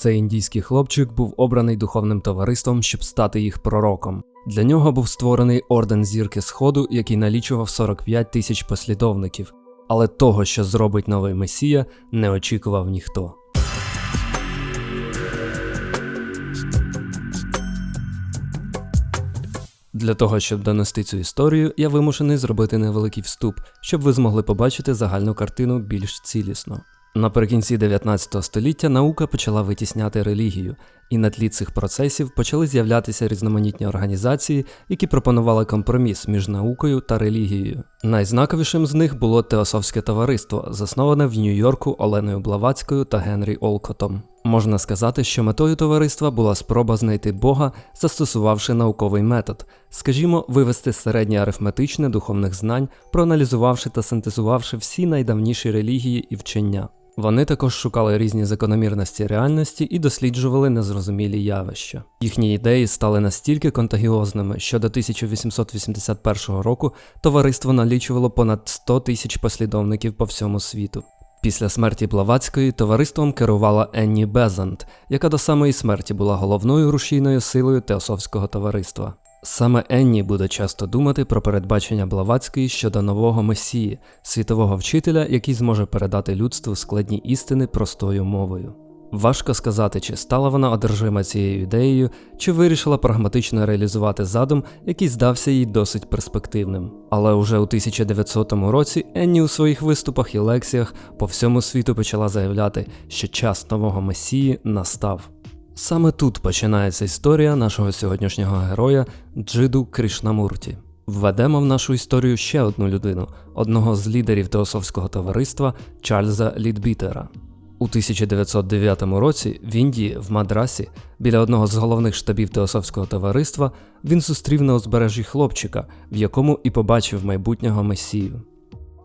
Цей індійський хлопчик був обраний духовним товариством, щоб стати їх пророком. Для нього був створений орден зірки Сходу, який налічував 45 тисяч послідовників. Але того, що зробить новий месія, не очікував ніхто. Для того, щоб донести цю історію, я вимушений зробити невеликий вступ, щоб ви змогли побачити загальну картину більш цілісно. Наприкінці 19 століття наука почала витісняти релігію, і на тлі цих процесів почали з'являтися різноманітні організації, які пропонували компроміс між наукою та релігією. Найзнаковішим з них було Теософське товариство, засноване в Нью-Йорку Оленою Блаватською та Генрі Олкотом. Можна сказати, що метою товариства була спроба знайти Бога, застосувавши науковий метод, скажімо, вивести середнє арифметичне духовних знань, проаналізувавши та синтезувавши всі найдавніші релігії і вчення. Вони також шукали різні закономірності реальності і досліджували незрозумілі явища. Їхні ідеї стали настільки контагіозними, що до 1881 року товариство налічувало понад 100 тисяч послідовників по всьому світу. Після смерті Блаватської товариством керувала Енні Безант, яка до самої смерті була головною рушійною силою Теософського товариства. Саме Енні буде часто думати про передбачення Блаватської щодо нового месії, світового вчителя, який зможе передати людству складні істини простою мовою. Важко сказати, чи стала вона одержима цією ідеєю, чи вирішила прагматично реалізувати задум, який здався їй досить перспективним. Але уже у 1900 році Енні у своїх виступах і лекціях по всьому світу почала заявляти, що час нового месії настав. Саме тут починається історія нашого сьогоднішнього героя Джиду Кришнамурті. Введемо в нашу історію ще одну людину, одного з лідерів Теософського товариства Чарльза Лідбітера. У 1909 році в Індії, в Мадрасі, біля одного з головних штабів Теософського товариства, він зустрів на узбережжі хлопчика, в якому і побачив майбутнього месію.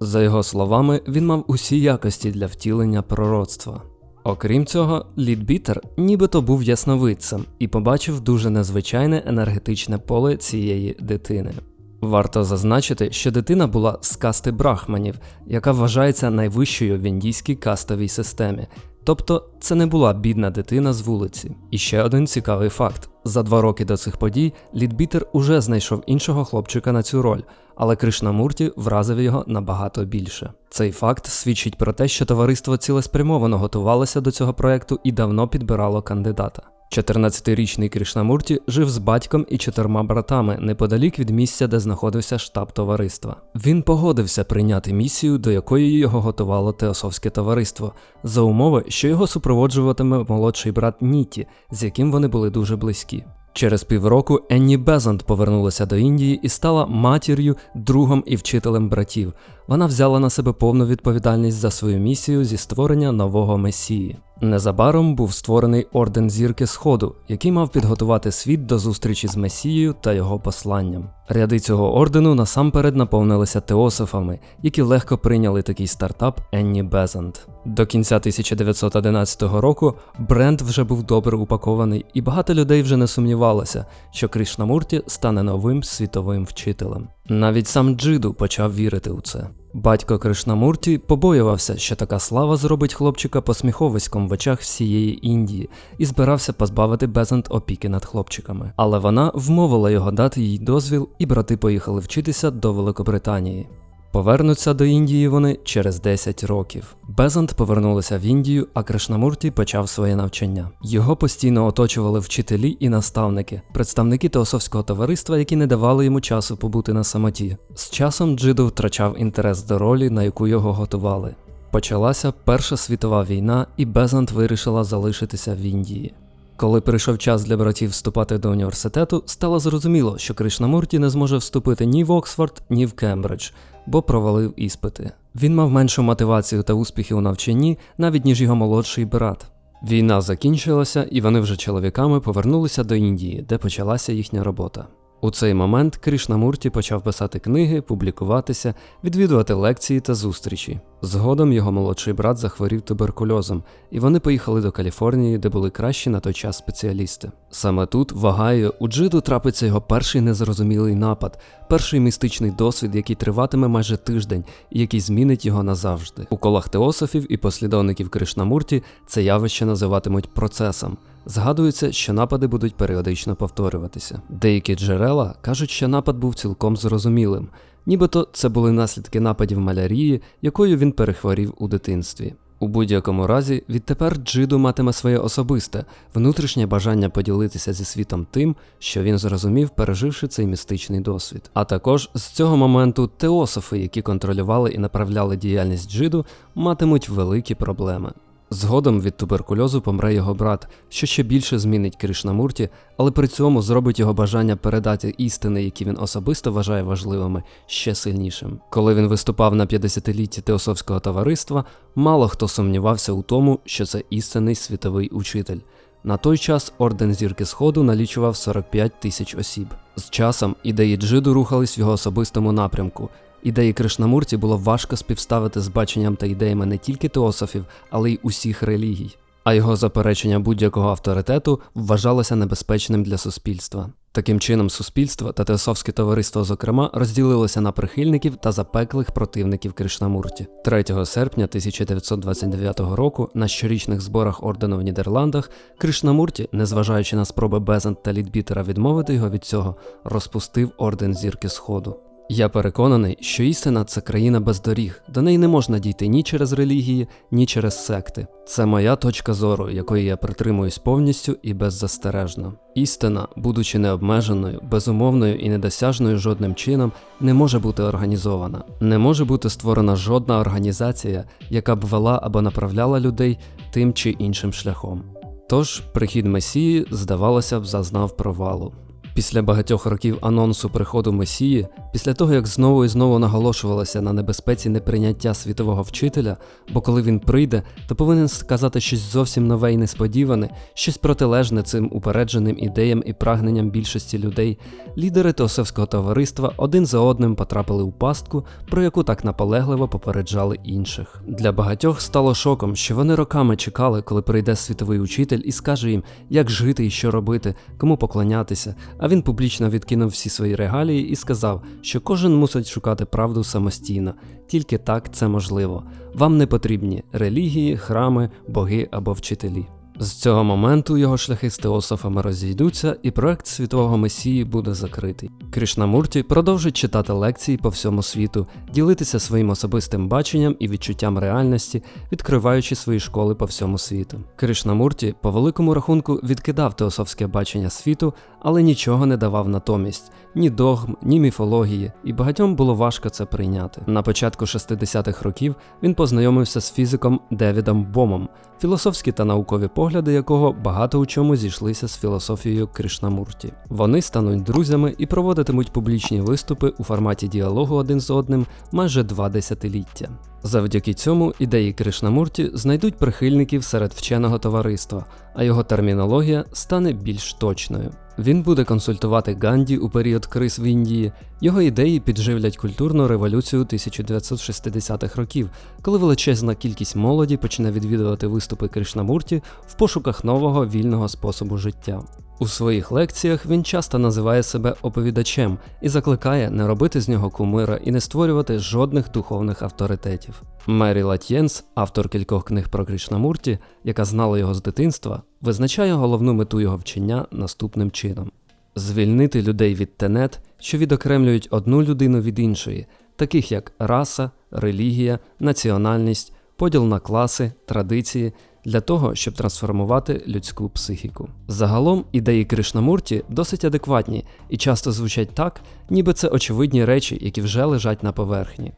За його словами, він мав усі якості для втілення пророцтва. Окрім цього, Лідбітер нібито був ясновидцем і побачив дуже незвичайне енергетичне поле цієї дитини. Варто зазначити, що дитина була з касти брахманів, яка вважається найвищою в індійській кастовій системі. Тобто це не була бідна дитина з вулиці. І ще один цікавий факт: за два роки до цих подій Лідбітер уже знайшов іншого хлопчика на цю роль, але Кришнамурті вразив його набагато більше. Цей факт свідчить про те, що товариство цілеспрямовано готувалося до цього проекту і давно підбирало кандидата. 14-річний Кришнамурті жив з батьком і чотирма братами неподалік від місця, де знаходився штаб товариства. Він погодився прийняти місію, до якої його готувало Теософське товариство, за умови, що його супроводжуватиме молодший брат Ніті, з яким вони були дуже близькі. Через півроку Енні Безант повернулася до Індії і стала матір'ю, другом і вчителем братів. Вона взяла на себе повну відповідальність за свою місію зі створення нового месії. Незабаром був створений орден зірки Сходу, який мав підготувати світ до зустрічі з Месією та його посланням. Ряди цього ордену насамперед наповнилися теософами, які легко прийняли такий стартап Енні Безант. До кінця 1911 року бренд вже був добре упакований, і багато людей вже не сумнівалося, що Кришнамурті стане новим світовим вчителем. Навіть сам Джиду почав вірити у це. Батько Кришнамурті побоювався, що така слава зробить хлопчика посміховиськом в очах всієї Індії і збирався позбавити Безант опіки над хлопчиками. Але вона вмовила його дати їй дозвіл, і брати поїхали вчитися до Великобританії. Повернуться до Індії вони через 10 років. Безант повернулися в Індію, а Кришнамурті почав своє навчання. Його постійно оточували вчителі і наставники, представники теософського товариства, які не давали йому часу побути на самоті. З часом Джиду втрачав інтерес до ролі, на яку його готували. Почалася Перша світова війна, і Безант вирішила залишитися в Індії. Коли прийшов час для братів вступати до університету, стало зрозуміло, що Кришнамурті не зможе вступити ні в Оксфорд, ні в Кембридж, бо провалив іспити. Він мав меншу мотивацію та успіхи у навчанні, навіть ніж його молодший брат. Війна закінчилася, і вони вже чоловіками повернулися до Індії, де почалася їхня робота. У цей момент Кришнамурті почав писати книги, публікуватися, відвідувати лекції та зустрічі. Згодом його молодший брат захворів туберкульозом, і вони поїхали до Каліфорнії, де були кращі на той час спеціалісти. Саме тут, в у Джиду трапиться його перший незрозумілий напад, перший містичний досвід, який триватиме майже тиждень і який змінить його назавжди. У колах теософів і послідовників Кришнамурті це явище називатимуть процесом. Згадується, що напади будуть періодично повторюватися. Деякі джерела кажуть, що напад був цілком зрозумілим, нібито це були наслідки нападів малярії, якою він перехворів у дитинстві. У будь-якому разі, відтепер Джиду матиме своє особисте, внутрішнє бажання поділитися зі світом тим, що він зрозумів, переживши цей містичний досвід. А також з цього моменту теософи, які контролювали і направляли діяльність Джиду, матимуть великі проблеми. Згодом від туберкульозу помре його брат, що ще більше змінить Кришнамурті, але при цьому зробить його бажання передати істини, які він особисто вважає важливими, ще сильнішим. Коли він виступав на 50-літті Теософського товариства, мало хто сумнівався у тому, що це істинний світовий учитель. На той час орден зірки Сходу налічував 45 тисяч осіб. З часом ідеї Джиду рухались в його особистому напрямку. Ідеї Кришнамурті було важко співставити з баченням та ідеями не тільки теософів, але й усіх релігій. А його заперечення будь-якого авторитету вважалося небезпечним для суспільства. Таким чином, суспільство та теософське товариство, зокрема, розділилося на прихильників та запеклих противників Кришнамурті. 3 серпня 1929 року на щорічних зборах ордену в Нідерландах Кришнамурті, незважаючи на спроби Безант та Літбітера відмовити його від цього, розпустив орден зірки Сходу. Я переконаний, що істина це країна без доріг, до неї не можна дійти ні через релігії, ні через секти. Це моя точка зору, якої я притримуюсь повністю і беззастережно. Істина, будучи необмеженою, безумовною і недосяжною жодним чином, не може бути організована. Не може бути створена жодна організація, яка б вела або направляла людей тим чи іншим шляхом. Тож прихід Месії, здавалося б, зазнав провалу. Після багатьох років анонсу приходу Месії, після того як знову і знову наголошувалося на небезпеці неприйняття світового вчителя, бо коли він прийде, то повинен сказати щось зовсім нове і несподіване, щось протилежне цим упередженим ідеям і прагненням більшості людей, лідери Теософського товариства один за одним потрапили у пастку, про яку так наполегливо попереджали інших. Для багатьох стало шоком, що вони роками чекали, коли прийде світовий учитель і скаже їм, як жити і що робити, кому поклонятися. А він публічно відкинув всі свої регалії і сказав, що кожен мусить шукати правду самостійно, тільки так це можливо. Вам не потрібні релігії, храми, боги або вчителі. З цього моменту його шляхи з теософами розійдуться, і проект світового месії буде закритий. Кришнамурті продовжить читати лекції по всьому світу, ділитися своїм особистим баченням і відчуттям реальності, відкриваючи свої школи по всьому світу. Кришнамурті, по великому рахунку, відкидав теософське бачення світу, але нічого не давав натомість ні догм, ні міфології, і багатьом було важко це прийняти. На початку 60-х років він познайомився з фізиком Девідом Бомом, філософські та наукові погляди якого багато у чому зійшлися з філософією Кришнамурті. Вони стануть друзями і проводитимуть публічні виступи у форматі діалогу один з одним майже два десятиліття. Завдяки цьому ідеї Кришнамурті знайдуть прихильників серед вченого товариства, а його термінологія стане більш точною. Він буде консультувати Ганді у період криз в Індії. Його ідеї підживлять культурну революцію 1960-х років, коли величезна кількість молоді почне відвідувати виступи Кришнамурті в пошуках нового вільного способу життя. У своїх лекціях він часто називає себе оповідачем і закликає не робити з нього кумира і не створювати жодних духовних авторитетів. Мері Латьєнс, автор кількох книг про Кришнамурті, яка знала його з дитинства, визначає головну мету його вчення наступним чином: звільнити людей від тенет, що відокремлюють одну людину від іншої, таких як раса, релігія, національність, поділ на класи, традиції для того, щоб трансформувати людську психіку. Загалом ідеї Кришнамурті досить адекватні і часто звучать так, ніби це очевидні речі, які вже лежать на поверхні.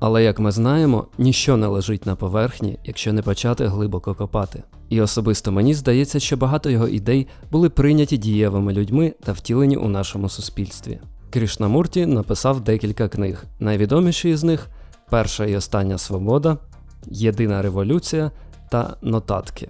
Але як ми знаємо, ніщо не лежить на поверхні, якщо не почати глибоко копати. І особисто мені здається, що багато його ідей були прийняті дієвими людьми та втілені у нашому суспільстві. Кришнамурті написав декілька книг. Найвідоміші з них Перша і остання свобода, Єдина революція та нотатки.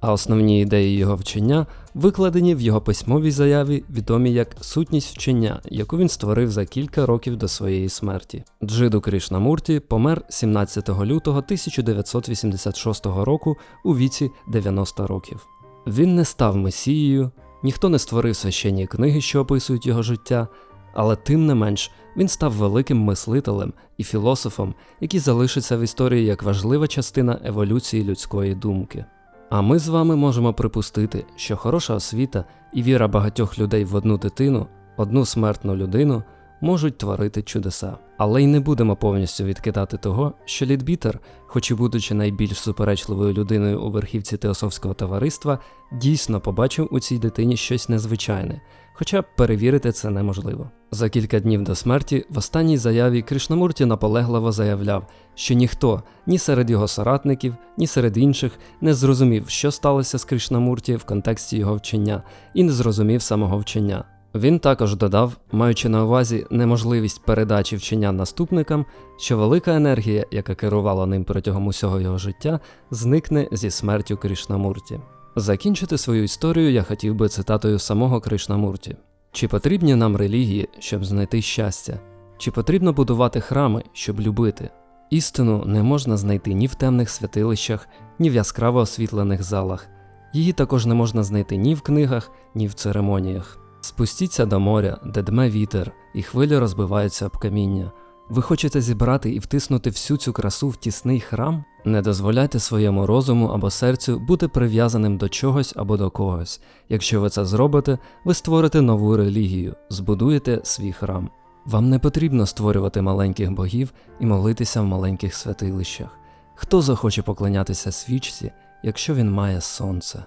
а основні ідеї його вчення викладені в його письмовій заяві, відомій як сутність вчення, яку він створив за кілька років до своєї смерті. Джиду Кришнамурті помер 17 лютого 1986 року у віці 90 років. Він не став месією, ніхто не створив священні книги, що описують його життя, але тим не менш він став великим мислителем і філософом, який залишиться в історії як важлива частина еволюції людської думки. А ми з вами можемо припустити, що хороша освіта і віра багатьох людей в одну дитину, одну смертну людину можуть творити чудеса. Але й не будемо повністю відкидати того, що Лідбітер, хоч і будучи найбільш суперечливою людиною у верхівці теософського товариства, дійсно побачив у цій дитині щось незвичайне, хоча перевірити це неможливо. За кілька днів до смерті в останній заяві Кришнамурті наполегливо заявляв, що ніхто ні серед його соратників, ні серед інших не зрозумів, що сталося з Кришнамурті в контексті його вчення, і не зрозумів самого вчення. Він також додав, маючи на увазі неможливість передачі вчення наступникам, що велика енергія, яка керувала ним протягом усього його життя, зникне зі смертю Кришнамурті. Закінчити свою історію я хотів би цитатою самого Кришнамурті. Чи потрібні нам релігії, щоб знайти щастя? Чи потрібно будувати храми, щоб любити? Істину не можна знайти ні в темних святилищах, ні в яскраво освітлених залах. Її також не можна знайти ні в книгах, ні в церемоніях. Спустіться до моря, де дме вітер, і хвилі розбиваються об каміння. Ви хочете зібрати і втиснути всю цю красу в тісний храм? Не дозволяйте своєму розуму або серцю бути прив'язаним до чогось або до когось. Якщо ви це зробите, ви створите нову релігію, збудуєте свій храм. Вам не потрібно створювати маленьких богів і молитися в маленьких святилищах. Хто захоче поклонятися свічці, якщо він має сонце?